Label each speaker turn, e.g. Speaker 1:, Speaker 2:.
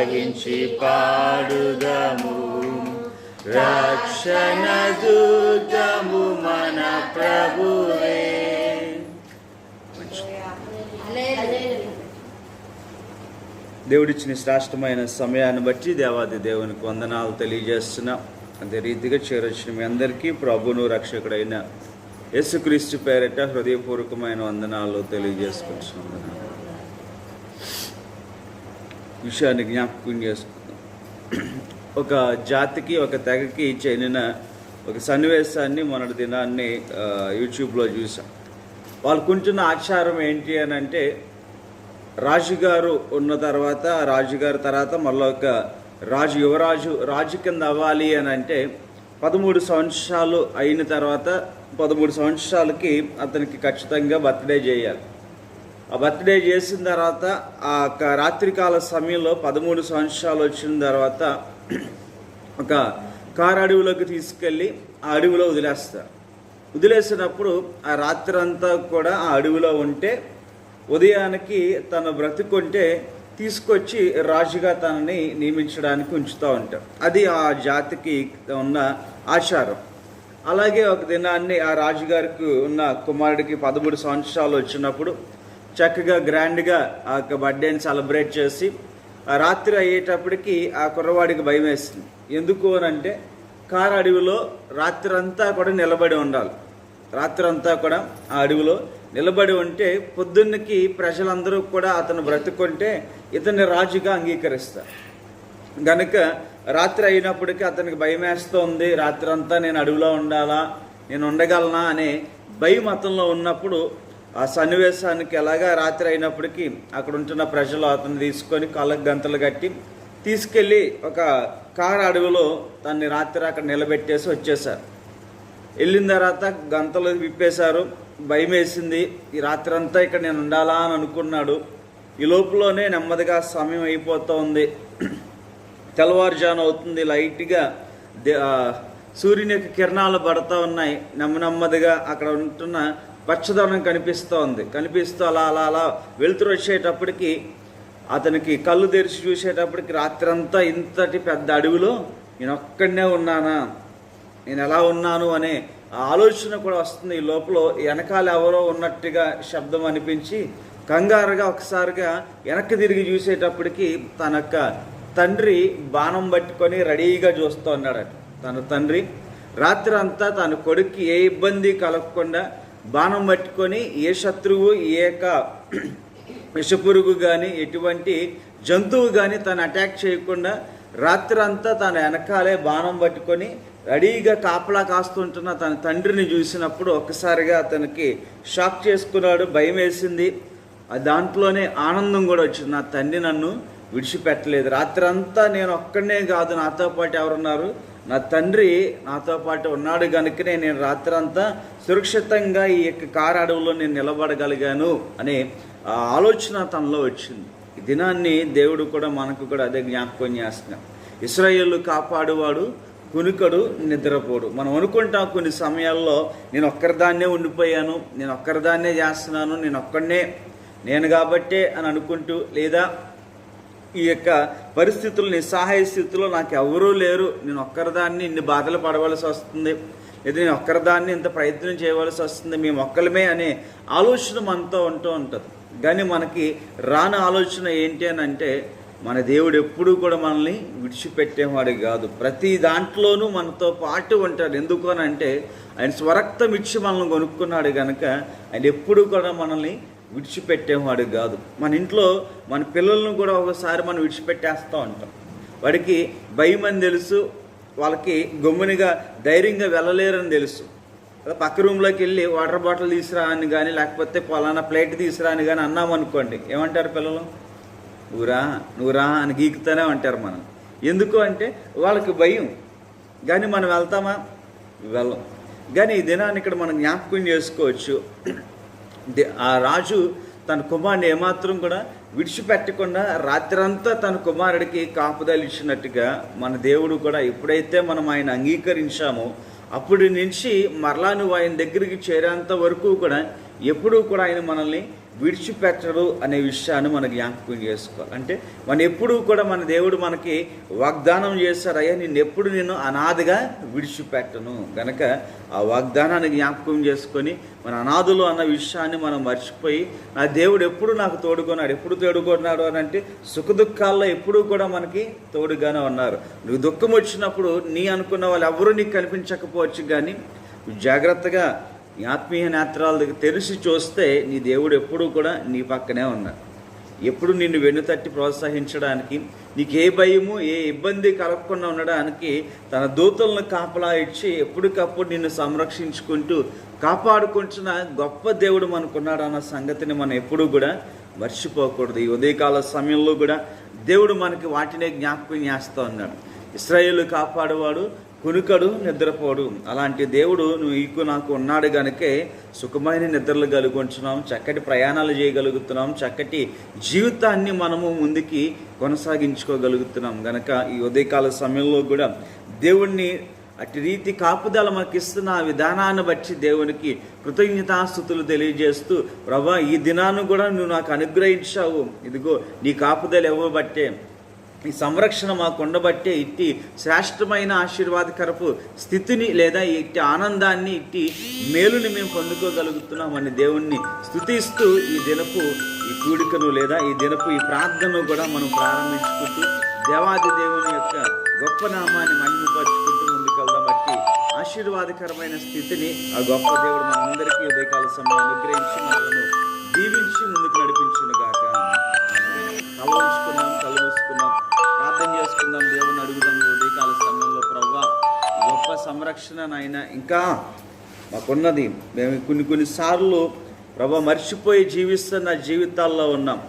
Speaker 1: సాగించి పాడుదము. రక్షణ దూతము మన ప్రభువే. దేవుడిచ్చిన శ్రేష్టమైన సమయాన్ని బట్టి దేవాది దేవునికి వందనాలు తెలియజేస్తున్నాం. అదే రీతిగా చేరొచ్చిన మీ అందరికీ ప్రభును రక్షకుడైన యేసుక్రీస్తు పేరిట హృదయపూర్వకమైన వందనాలు తెలియజేసుకుంటున్నాను. విషయాన్ని జ్ఞాపకం చేసుకుందాం. ఒక జాతికి ఒక తెగకి చెందిన ఒక సన్నివేశాన్ని మొన్నటి దినాన్ని యూట్యూబ్లో చూసాం. వాళ్ళు కుంటున్న ఆచారం ఏంటి అని అంటే రాజుగారు ఉన్న తర్వాత ఆ రాజుగారి తర్వాత మళ్ళీ ఒక రాజు యువరాజు రాజు కింద అవ్వాలి అని అంటే పదమూడు సంవత్సరాలు అయిన తర్వాత పదమూడు సంవత్సరాలకి అతనికి ఖచ్చితంగా బర్త్డే చేయాలి. ఆ బర్త్డే చేసిన తర్వాత ఆ రాత్రికాల సమయంలో పదమూడు సంవత్సరాలు వచ్చిన తర్వాత ఒక కారు అడవిలోకి తీసుకెళ్ళి ఆ అడవిలో వదిలేస్తారు. వదిలేసినప్పుడు ఆ రాత్రి అంతా కూడా ఆ అడవిలో ఉంటే ఉదయానికి తను బ్రతుకుంటే తీసుకొచ్చి రాజుగా తనని నియమించడానికి ఉంచుతూ ఉంటారు అది ఆ జాతికి ఉన్న ఆచారం. అలాగే ఒక దినాన్ని ఆ రాజుగారికి ఉన్న కుమారుడికి పదమూడు సంవత్సరాలు వచ్చినప్పుడు చక్కగా గ్రాండ్గా ఆ యొక్క బర్త్డేని సెలబ్రేట్ చేసి ఆ రాత్రి అయ్యేటప్పటికి ఆ కుర్రవాడికి భయం వేస్తుంది. ఎందుకు అని అంటే కారు అడవిలో రాత్రి అంతా కూడా నిలబడి ఉండాలి. రాత్రి అంతా కూడా ఆ అడవిలో నిలబడి ఉంటే పొద్దున్నకి ప్రజలందరూ కూడా అతను బ్రతుకుంటే ఇతన్ని రాజుగా అంగీకరిస్తారు. గనుక రాత్రి అయినప్పటికీ అతనికి భయం వేస్తోంది రాత్రి అంతా నేను అడవిలో ఉండాలా నేను ఉండగలనా అనే భయం అతనిలో ఉన్నప్పుడు ఆ సన్నివేశానికి ఎలాగా రాత్రి అయినప్పటికీ అక్కడ ఉంటున్న ప్రజలు అతను తీసుకొని కాళ్ళకు గంతలు కట్టి తీసుకెళ్ళి ఒక కారు అడవిలో తన్ని రాత్రి అక్కడ నిలబెట్టేసి వచ్చేసారు వెళ్ళిన తర్వాత గంతలు విప్పేశారు. భయం వేసింది ఈ రాత్రి అంతా ఇక్కడ నేను ఉండాలా అని అనుకున్నాడు. ఈ లోపలనే నెమ్మదిగా సమయం అయిపోతూ ఉంది. తెల్లవారుజాను అవుతుంది. లైట్గా దే- సూర్యుని యొక్క కిరణాలు పడతా ఉన్నాయి. నెమ్మ నెమ్మదిగా అక్కడ ఉంటున్న పచ్చదనం కనిపిస్తోంది. కనిపిస్తూ అలా అలా అలా వెలుతురు వచ్చేటప్పటికి అతనికి కళ్ళు తెరిచి చూసేటప్పటికి రాత్రంతా ఇంతటి పెద్ద అడవిలో నేను ఒక్కడనే ఉన్నానా? నేను ఎలా ఉన్నాను అనే ఆలోచన కూడా వస్తుంది. ఈ లోపల వెనకాల ఎవరో ఉన్నట్టుగా శబ్దం అనిపించి కంగారుగా ఒకసారిగా వెనక్కి తిరిగి చూసేటప్పటికి తన యొక్క తండ్రి బాణం పట్టుకొని రెడీగా చూస్తూ ఉన్నాడట. తన తండ్రి. రాత్రి అంతా తన కొడుక్కి ఏ ఇబ్బంది కలగకుండా బాణం పట్టుకొని ఏ శత్రువు ఏ యొక్క విషపురుగు కానీ ఎటువంటి జంతువు కానీ తను అటాక్ చేయకుండా రాత్రి అంతా తన వెనకాలే బాణం పట్టుకొని రెడీగా కాపలా కాస్తుంటున్న తన తండ్రిని చూసినప్పుడు ఒక్కసారిగా అతనికి షాక్ చేసుకున్నాడు భయం వేసింది. దాంట్లోనే ఆనందం కూడా వచ్చింది. నా తండ్రి నన్ను విడిచిపెట్టలేదు. రాత్రి అంతా నేను ఒక్కడనే కాదు నాతో పాటు ఎవరున్నారు? నా తండ్రి నాతో పాటు ఉన్నాడు కనుకనే నేను రాత్రంతా సురక్షితంగా ఈ యొక్క కారు అడవులో నేను నిలబడగలిగాను అనే ఆలోచన తనలో వచ్చింది. ఈ దినాన్ని దేవుడు కూడా మనకు కూడా అదే జ్ఞాపకం చేస్తున్నాం ఇస్రాయేళ్ళు కాపాడువాడు కునుకడు నిద్రపోడు. మనం అనుకుంటాం కొన్ని సమయాల్లో నేను ఒక్కరిదాన్నే ఉండిపోయాను నేను ఒక్కరిదాన్నే చేస్తున్నాను నేను ఒక్కడనే నేను కాబట్టే అని అనుకుంటూ లేదా ఈ యొక్క పరిస్థితులు నిస్సహాయ స్థితిలో నాకు ఎవరూ లేరు. నేను ఒక్కరిదాన్ని ఇన్ని బాధలు పడవలసి వస్తుంది. లేదా నేను ఒక్కరిదాన్ని ఇంత ప్రయత్నం చేయవలసి వస్తుంది. మేము ఒక్కలమే అనే ఆలోచన మనతో ఉంటూ ఉంటుంది. కానీ మనకి రాని ఆలోచన ఏంటి అని అంటే మన దేవుడు ఎప్పుడూ కూడా మనల్ని విడిచిపెట్టేవాడు కాదు. ప్రతి దాంట్లోనూ మనతో పాటు ఉంటాడు. ఎందుకు అని అంటే ఆయన స్వరక్తం ఇచ్చి మనల్ని కొనుక్కున్నాడు కనుక ఆయన ఎప్పుడూ కూడా మనల్ని విడిచిపెట్టేవాడు కాదు. మన ఇంట్లో మన పిల్లలను కూడా ఒకసారి మనం విడిచిపెట్టేస్తూ ఉంటాం. వాడికి భయం అని తెలుసు వాళ్ళకి గమ్మునిగా ధైర్యంగా వెళ్ళలేరని తెలుసు. పక్క రూమ్లోకి వెళ్ళి వాటర్ బాటిల్ తీసిరా అని కానీ లేకపోతే పలానా ప్లేట్ తీసిరా అని కానీ అన్నాం అనుకోండి. ఏమంటారు పిల్లలు? నువ్వురా నువ్వురా అని గీకుతానే ఉంటారు మనం ఎందుకు అంటే వాళ్ళకి భయం. కానీ మనం వెళ్తామా? వెళ్ళం. కానీ ఈ దినాన్ని ఇక్కడ మనం జ్ఞాపకం చేసుకోవచ్చు. ఆ రాజు తన కుమారుని ఏమాత్రం కూడా విడిచిపెట్టకుండా రాత్రంతా తన కుమారుడికి కాపుదలు ఇచ్చినట్టుగా మన దేవుడు కూడా ఎప్పుడైతే మనం ఆయన అంగీకరించామో అప్పటి నుంచి మరలా నువ్వు ఆయన దగ్గరికి చేరేంత వరకు కూడా ఎప్పుడూ కూడా ఆయన మనల్ని విడిచిపెట్టడు అనే విషయాన్ని మనం జ్ఞాపకం చేసుకోవాలి. అంటే మన ఎప్పుడు కూడా మన దేవుడు మనకి వాగ్దానం చేశారయ్యా నేను ఎప్పుడు నేను అనాథగా విడిచిపెట్టను. గనక ఆ వాగ్దానాన్ని జ్ఞాపకం చేసుకొని మన అనాథులు అన్న విషయాన్ని మనం మర్చిపోయి నా దేవుడు ఎప్పుడు నాకు తోడుకున్నాడు ఎప్పుడు తోడుకున్నాడు అని అంటే సుఖ దుఃఖాల్లో ఎప్పుడూ కూడా మనకి తోడుగానే ఉన్నారు. నువ్వు దుఃఖం వచ్చినప్పుడు నీ అనుకున్న వాళ్ళు ఎవరు నీకు కనిపించకపోవచ్చు కానీ జాగ్రత్తగా నీ ఆత్మీయ నేత్రాల దగ్గర తెరిచి చూస్తే నీ దేవుడు ఎప్పుడూ కూడా నీ పక్కనే ఉన్నాడు. ఎప్పుడు నిన్ను వెన్నుతట్టి ప్రోత్సహించడానికి నీకు ఏ భయము ఏ ఇబ్బంది కలగకుండా ఉండడానికి తన దూతలను కాపలా ఇచ్చి ఎప్పటికప్పుడు నిన్ను సంరక్షించుకుంటూ కాపాడుకుంటున్న గొప్ప దేవుడు మనకున్నాడు అన్న సంగతిని మనం ఎప్పుడూ కూడా మర్చిపోకూడదు. ఈ ఉదయకాల సమయంలో కూడా దేవుడు మనకి వాటినే జ్ఞాపకం చేస్తూ ఉన్నాడు. ఇస్రాయేల్ కాపాడేవాడు కునుకడు నిద్రపోడు. అలాంటి దేవుడు నువ్వు ఈకు నాకు ఉన్నాడు గనుకే సుఖమైన నిద్రలు కలుగుంటున్నాం చక్కటి ప్రయాణాలు చేయగలుగుతున్నాం చక్కటి జీవితాన్ని మనము ముందుకి కొనసాగించుకోగలుగుతున్నాం. గనక ఈ ఉదయకాల సమయంలో కూడా దేవుణ్ణి అటు రీతి కాపుదల మనకి ఇస్తున్న ఆ విధానాన్ని బట్టి దేవునికి కృతజ్ఞతాస్థుతులు తెలియజేస్తూ ప్రభా ఈ దినాన్ని కూడా నువ్వు నాకు అనుగ్రహించావు. ఇదిగో నీ కాపుదలు ఇవ్వబట్టే ఈ సంరక్షణ మా కొండబట్టే ఇట్టి శ్రేష్టమైన ఆశీర్వాదకరపు స్థితిని లేదా ఇట్టి ఆనందాన్ని ఇట్టి మేలుని మేము పొందుకోగలుగుతున్నామని దేవుణ్ణి స్థుతిస్తూ ఈ దినపు ఈ కూడికను లేదా ఈ దినపు ఈ ప్రార్థనను కూడా మనం ప్రారంభించుకుంటూ దేవాది దేవుని యొక్క గొప్ప నామాన్ని మహిమపరుచుకుంటూ ముందుకెళ్దాం. బట్టి ఆశీర్వాదకరమైన స్థితిని ఆ గొప్ప దేవుడు మనందరికీ ఉదయకాల సమయం అనుగ్రహించి మనలను దీవించి ముందుకు నడిపించునుగాక గాక. కళ్ళు కళ్ళు ప్రార్థన చేసుకుందాం. దేవుని అడుగుదాం. ఉదయకాల సమయంలో ప్రభా గొప్ప సంరక్షణ నాయన ఇంకా మాకున్నది. మేము కొన్ని కొన్నిసార్లు ప్రభా మర్చిపోయి జీవిస్తున్న జీవితాల్లో ఉన్నాం.